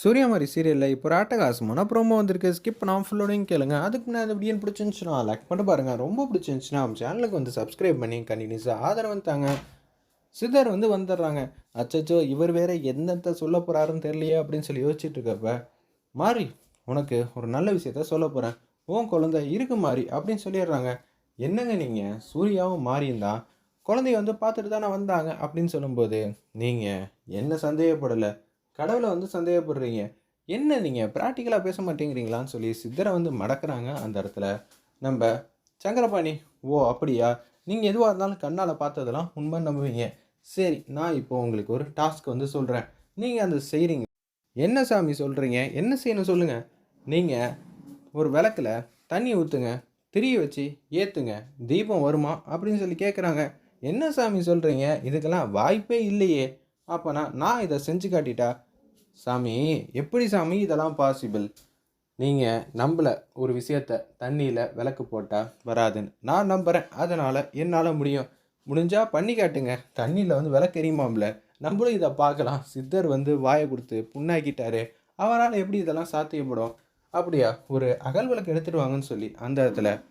சூரியமாரி சீரியலில் இப்போ ஒரு அட்டகாசமான ப்ரோமோ வந்திருக்கு. ஸ்கிப் நான் ஃபுல்லோடையும் கேளுங்க. அதுக்கு முன்னாடி அது எப்படின்னு பிடிச்சிருந்துச்சுன்னா லைக் பண்ணிட்டு பாருங்கள் ரொம்ப பிடிச்சிருந்துச்சுன்னா சேனலுக்கு வந்து சப்ஸ்கிரைப் பண்ணி கண்டினியூஸாக ஆதரவு தாங்க. சிதர் வந்து வந்துடுறாங்க. அச்சச்சோ இவர் வேற எந்தெந்த சொல்ல போகிறாருன்னு தெரியலையே அப்படின்னு சொல்லி யோசிச்சுட்டு இருக்கப்ப மாறி உனக்கு ஒரு நல்ல விஷயத்த சொல்ல போகிறேன் உன் குழந்தை இருக்கு மாறி அப்படின்னு சொல்லிடுறாங்க. என்னங்க நீங்கள் சூர்யாவும் மாறியும் தான். குழந்தைய வந்து பார்த்துட்டு தானே வந்தாங்க அப்படின்னு சொல்லும்போது நீங்கள் என்ன சந்தேகப்படலை? கடவுளை வந்து சந்தேகப்படுறீங்க. என்ன நீங்கள் ப்ராக்டிக்கலாக பேச மாட்டேங்கிறீங்களான்னு சொல்லி சித்தரை வந்து மடக்குறாங்க அந்த இடத்துல. நம்ம சங்கரபாணி ஓ அப்படியா? நீங்கள் எதுவாக இருந்தாலும் கண்ணால் பார்த்ததெல்லாம் உண்மை நம்புவீங்க. சரி நான் இப்போ உங்களுக்கு ஒரு டாஸ்க் வந்து சொல்கிறேன் நீங்கள் அந்த செய்கிறீங்க என்ன சாமி சொல்கிறீங்க என்ன செய்யணும் சொல்லுங்கள் நீங்கள் ஒரு விளக்கில் தண்ணி ஊற்றுங்க திரிய வச்சு ஏற்றுங்க தீபம் வருமா? அப்படின்னு சொல்லி கேட்குறாங்க என்ன சாமி சொல்கிறீங்க இதுக்கெல்லாம் வாய்ப்பே இல்லையே. அப்போனா நான் இதை செஞ்சு காட்டிட்டா சாமி எப்படி சாமி இதெல்லாம் பாசிபிள் நீங்கள் நம்பலை ஒரு விஷயத்த தண்ணியில் விளக்கு போட்டால் வராதுன்னு. நான் நம்புகிறேன் அதனால் என்னால் முடியும். முடிஞ்சால் பண்ணி காட்டுங்க. தண்ணியில் வந்து விளக்கு எரியுமாம்ல? நம்மளும் இதை பார்க்கலாம். சித்தர் வந்து வாயை கொடுத்து புண்ணாக்கிட்டாரு. அவரால் எப்படி இதெல்லாம் சாத்தியப்படும்? அப்படியா? ஒரு அகல் விளக்கு எடுத்துட்டு வாங்கன்னு சொல்லி அந்த இடத்துல.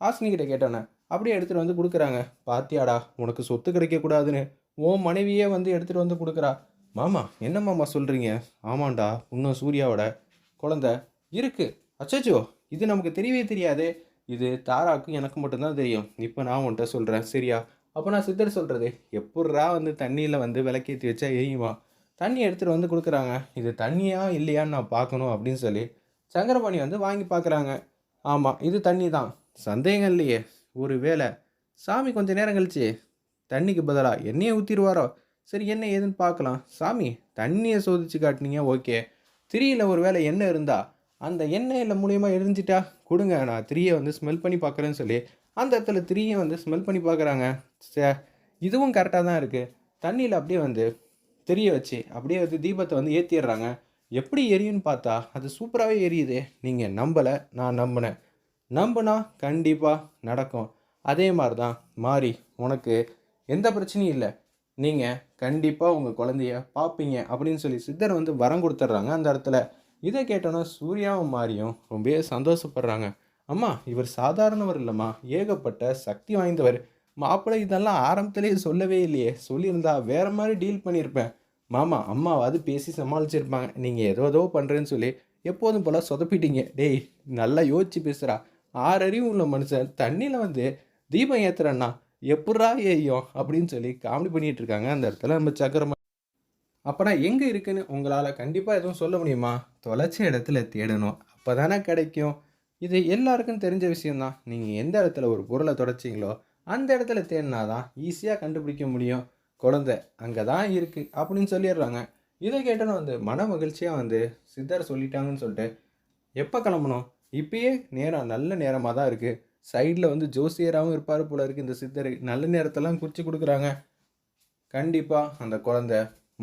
ஆசினிக்கிட்ட கேட்டோன்னே அப்படியே எடுத்துகிட்டு வந்து கொடுக்குறாங்க. பாத்தியாடா உனக்கு சொத்து கிடைக்கக்கூடாதுன்னு. உன் மனைவியே வந்து எடுத்துகிட்டு வந்து கொடுக்குறா. மாமா என்ன மாமா சொல்கிறீங்க ஆமாண்டா இன்னும் சூர்யாவோட குழந்த இருக்குது அச்சோ இது நமக்கு தெரியவே தெரியாதே. இது தாராக்கும் எனக்கு மட்டும்தான் தெரியும். இப்போ நான் உன்கிட்ட சொல்கிறேன் சரியா? அப்போ நான் சித்தர் சொல்கிறது எப்பட்றா வந்து தண்ணியில் வந்து விளக்கேற்றி வச்சா எரியுமா? தண்ணி எடுத்துகிட்டு வந்து கொடுக்குறாங்க. இது தண்ணியா இல்லையான்னு நான் பார்க்கணும் அப்படின்னு சொல்லி சங்கரபாணி வந்து வாங்கி பார்க்குறாங்க. ஆமாம் இது தண்ணி தான் சந்தேகம் இல்லையே. ஒரு வேளை சாமி கொஞ்சம் நேரம் கழிச்சு தண்ணிக்கு பதிலாக எண்ணெயை ஊற்றிடுவாரோ சரி என்ன ஏதுன்னு பார்க்கலாம். சாமி தண்ணியை சோதிச்சு காட்டினீங்க ஓகே. திரியில் ஒரு வேளை எண்ணெய் இருந்தால் அந்த எண்ணெயில் மூலியமாக எரிஞ்சிட்டா கொடுங்க நான் திரியை வந்து ஸ்மெல் பண்ணி பார்க்குறேன்னு சொல்லி அந்த இடத்துல திரியை வந்து ஸ்மெல் பண்ணி பார்க்குறாங்க. சே இதுவும் கரெக்டாக தான் இருக்குது தண்ணியில் அப்படியே வந்து திரிய வச்சு அப்படியே வந்து தீபத்தை வந்து ஏற்றிடுறாங்க எப்படி எரியும்னு பார்த்தா அது சூப்பராகவே எரியுது. நீங்கள் நம்பலை நான் நம்பினேன். நம்பினா கண்டிப்பாக நடக்கும். அதே மாதிரி தான் மாறி உனக்கு எந்த பிரச்சனையும் இல்லை. நீங்கள் கண்டிப்பாக உங்கள் குழந்தைய பார்ப்பீங்க அப்படின்னு சொல்லி சித்தர் வந்து வரம் கொடுத்துட்றாங்க அந்த இடத்துல. இதை கேட்டோன்னா சூர்யாவும் மாறியும் ரொம்பவே சந்தோஷப்படுறாங்க. அம்மா இவர் சாதாரணவர் இல்லைம்மா. ஏகப்பட்ட சக்தி வாய்ந்தவர். மாப்பிள்ளை இதெல்லாம் ஆரம்பத்திலேயே சொல்லவே இல்லையே. சொல்லியிருந்தா வேறு மாதிரி டீல் பண்ணியிருப்பேன். மாமா அம்மாவாவது பேசி சமாளிச்சிருப்பாங்க. நீங்கள் ஏதோ ஏதோ பண்ணுறேன்னு சொல்லி எப்போதும் போல் சொதப்பிட்டீங்க. டேய் நல்லா யோசிச்சு பேசுகிறா ஆறறிவு உள்ள மனுஷன். தண்ணியில் வந்து தீபம் ஏற்றுறேன்னா எப்பட்றா ஏயும் அப்படின்னு சொல்லி காமெடி பண்ணிட்டு இருக்காங்க அந்த இடத்துல நம்ம சக்கரமா. அப்போனா எங்கே இருக்குன்னு உங்களால் கண்டிப்பாக எதுவும் சொல்ல முடியுமா? தொலைச்ச இடத்துல தேடணும். அப்போ தானே கிடைக்கும். இது எல்லாருக்கும் தெரிஞ்ச விஷயந்தான் நீங்கள் எந்த இடத்துல ஒரு பொருளை தொடச்சிங்களோ அந்த இடத்துல தேடினா தான் ஈஸியாக கண்டுபிடிக்க முடியும். குழந்தை அங்கே தான் இருக்குது அப்படின்னு சொல்லிடுறாங்க. இதை கேட்டோன்னு வந்து மன மகிழ்ச்சியாக வந்து சித்தர் சொல்லிட்டாங்கன்னு சொல்லிட்டு எப்போ கிளம்பணும்? இப்பயே நேரம் நல்ல நேரமாக தான் இருக்குது சைடில் வந்து ஜோசியராகவும் இருப்பார் போல இருக்குது இந்த சித்தர். நல்ல நேரத்தெல்லாம் குறித்து கொடுக்குறாங்க. கண்டிப்பாக அந்த குழந்த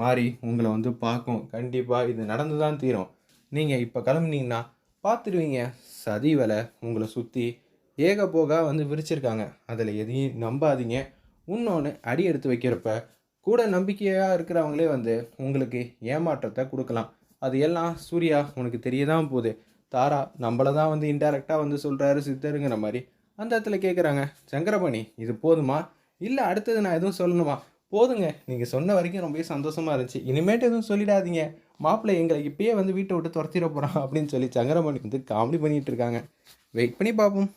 மாறி உங்களை வந்து பார்க்கும். கண்டிப்பாக இது நடந்து தான் தீரும். நீங்கள் இப்போ கிளம்புனீங்கன்னா பார்த்துருவீங்க சதி வலை உங்களை சுற்றி ஏக போகா வந்து விரிச்சிருக்காங்க. அதில் எதையும் நம்பாதீங்க. இன்னொன்று அடி எடுத்து வைக்கிறப்ப கூட நம்பிக்கையாக இருக்கிறவங்களே வந்து உங்களுக்கு ஏமாற்றத்தை கொடுக்கலாம். அது எல்லாம் சூர்யா உனக்கு தெரிய தான் போகுது. தாரா நம்மளை தான் வந்து இன்டெரக்டாக வந்து சொல்கிறாரு சித்தருங்கிற மாதிரி. அந்த இடத்துல கேட்குறாங்க சங்கரபாணி இது போதுமா? இல்லை அடுத்தது நான் எதுவும் சொல்லணுமா? போதுங்க நீங்கள் சொன்ன வரைக்கும் ரொம்பவே சந்தோஷமாக இருந்துச்சு. இனிமேட்டு எதுவும் சொல்லிடாதீங்க. மாப்பிள்ளை எங்களை இப்பயே வந்து வீட்டை விட்டு துரத்திட போகிறான் அப்படின்னு சொல்லி சங்கரபாணி வந்து காமெடி பண்ணிகிட்டு இருக்காங்க. வெயிட் பண்ணி பார்ப்போம்.